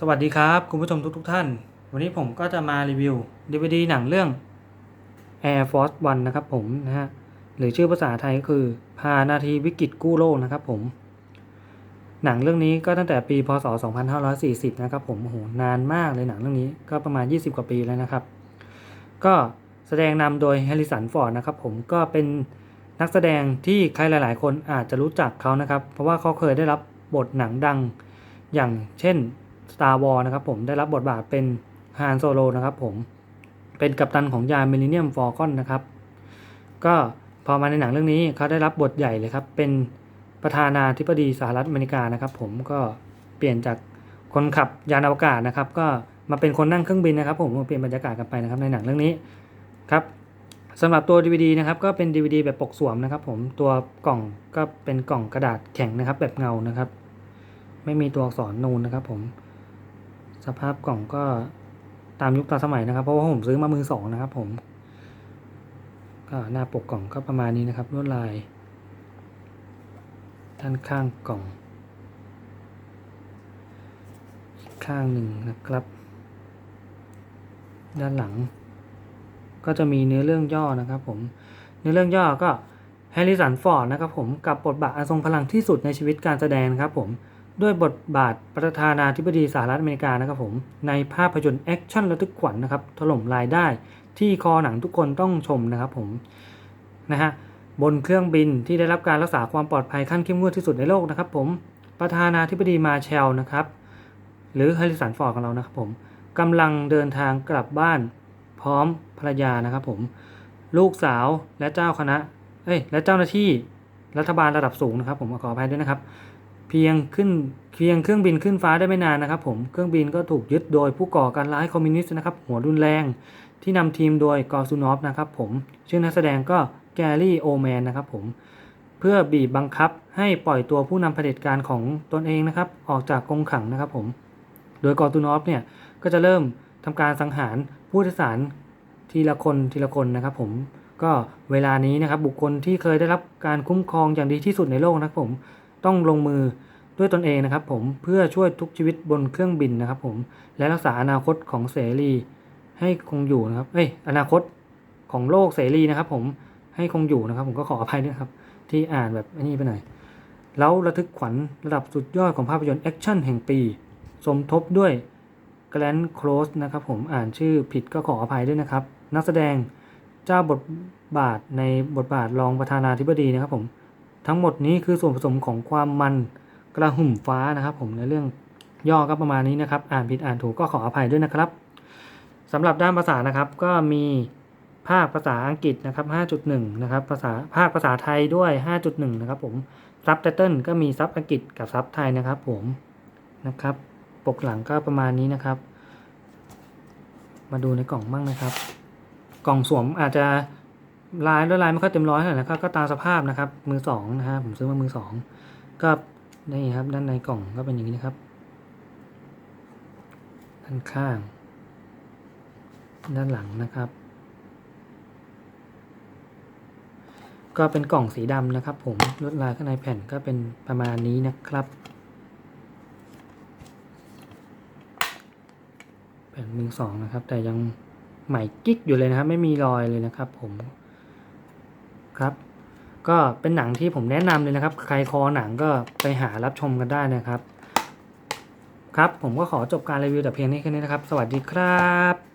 สวัสดีครับ คุณผู้ชมทุกทท่าน วันนี้ผมก็จะมารีวิว DVD หนังเรื่อง Air Force One นะครับผมนะฮะหรือชื่อภาษาไทยก็คือพานาทีวิกฤตกู้โลกนะครับผม หนังเรื่องนี้ก็ตั้งแต่ปีพศ 2540 นะครับผมโหนานมากเลยหนังเรื่องนี้ก็ประมาณ 20 กว่าปีแล้วนะครับ ก็แสดงนำโดยแฮริสันฟอร์ดนะครับผมก็เป็นนักแสดงที่ใครหลาย ๆ คนอาจจะรู้จักเขานะครับ เพราะว่าเขาเคยได้รับบทหนังดังอย่างเช่น Star Wars นะครับผมได้รับบทบาทเป็นฮานโซโลนะครับผมเป็นกัปตันของยานมิลเลนเนียมฟอร์คอนนะครับ ก็พอมาในหนังเรื่องนี้เขาได้รับบทใหญ่เลยครับ เป็นประธานาธิบดีสหรัฐอเมริกานะครับ ผมก็เปลี่ยนจากคนขับยานอวกาศนะครับ ก็มาเป็นคนนั่งเครื่องบินนะครับ ผมเปลี่ยนบรรยากาศกันไปนะครับ ในหนังเรื่องนี้ครับสำหรับตัว DVD นะครับ ก็เป็น DVD แบบปกสวมนะครับ ผมตัวกล่องก็เป็นกล่องกระดาษแข็งนะครับ แบบเงานะครับ ไม่มีตัวอักษรนูนนะครับ ผม สภาพกล่องก็ตามยุคตามสมัยนะครับ เพราะว่าผมซื้อมามือสองนะครับ ผม ก็หน้าปกกล่องก็ประมาณนี้นะครับลวดลาย ด้านข้างกล่องอีกข้างหนึ่งนะครับ ด้านหลัง ก็จะมีเนื้อเรื่องย่อนะครับ ผม เนื้อเรื่องย่อก็แฮร์ริสันฟอร์ดนะครับ ผมกับบทบาทอันทรงพลังที่สุดในชีวิตการแสดงนะครับ ผม ด้วยบทบาทประธานาธิบดีสหรัฐอเมริกานะครับผม ในภาพยนตร์แอคชั่นระทึกขวัญนะครับ ถล่มรายได้ที่คอหนังทุกคนต้องชมนะครับผมนะฮะบนเครื่องบินที่ได้รับการรักษาความปลอดภัยขั้นเข้มงวดที่สุดในโลกนะครับผมประธานาธิบดีมาเชลนะครับ หรือแฮร์ริสันฟอร์ดของเรานะครับผมกำลังเดินทางกลับบ้านพร้อมภรรยานะครับผม ลูกสาวและเจ้าคณะเอ้ยและเจ้าหน้าที่รัฐบาลระดับสูงนะครับ ผมขออภัยด้วยนะครับ เพียงขึ้นเพียงเครื่องบินขึ้นฟ้าได้ไม่นานนะครับ ผมเครื่องบินก็ถูกยึดโดยผู้ก่อการร้ายคอมมิวนิสต์นะครับ หัวรุนแรงที่นำทีมโดยกอร์ซูนอฟนะครับ ผมชื่อนักแสดงก็แกรี่โอแมนนะครับ ผมเพื่อบีบบังคับให้ปล่อยตัวผู้นำเผด็จการของตนเองนะครับ ออกจากกรงขังนะครับ ผม โดยกอร์ตูนอฟเนี่ยก็จะเริ่มทำการสังหารผู้โดยสารทีละคนทีละคนนะครับ ผมก็เวลานี้นะครับ บุคคลที่เคยได้รับการคุ้มครองอย่างดีที่สุดในโลกนะครับผม ต้องลงมือด้วยตนเองนะครับ ผมเพื่อช่วยทุกชีวิตบนเครื่องบินนะครับ ผมและรักษาอนาคตของเสรี ให้คงอยู่นะครับเอ้ยอนาคตของโลกเสรีนะครับ ผมให้คงอยู่นะครับ ผมก็ขออภัยด้วยครับ ที่อ่านแบบนี้ไปหน่อยแล้วระทึกขวัญระดับสุดยอดของภาพยนตร์แอคชั่นแห่งปี สมทบด้วยแกลนโคลสนะครับ ผมอ่านชื่อผิดก็ขออภัยด้วยนะครับ นักแสดงเจ้าบทบาทในบทบาทรองประธานาธิบดีนะครับผม ทั้งหมดนี้คือส่วนผสมของความมันกระหุ่มฟ้านะครับผมในเรื่องย่อก็ประมาณนี้นะครับ อ่านผิดอ่านถูกก็ขออภัยด้วยนะครับสำหรับด้านภาษานะครับก็มีภาคภาษาอังกฤษนะครับ 5.1 นะครับ ภาษาภาคภาษาไทยด้วย 5.1 นะครับผมซับไตเติลก็มีซับอังกฤษกับซับไทยนะครับผมนะครับ ปกหลังก็ประมาณนี้นะครับ มาดูในกล่องบ้างนะครับ กล่องสวมอาจจะ ลายด้วยลายไม่ค่อยเต็มร้อยเท่าไหร่นะครับก็ตามสภาพนะครับ มือสองนะฮะผมซื้อมามือสองก็นี่ครับด้านในกล่องก็เป็นอย่างนี้นะครับด้านข้าง ด้านหลังนะครับ ก็เป็นกล่องสีดำนะครับ ผมลวดลายข้างในแผ่นก็เป็นประมาณนี้นะครับ แผ่นมือสองนะครับ แต่ยังใหม่กิ๊กอยู่เลยนะครับ ไม่มีรอยเลยนะครับ ผม ครับ ก็เป็นหนังที่ผมแนะนำเลยนะครับ ใครคอหนังก็ไปหารับชมกันได้นะครับ ครับผมก็ขอจบการรีวิวแต่เพียงนี้แค่นี้นะครับ สวัสดีครับ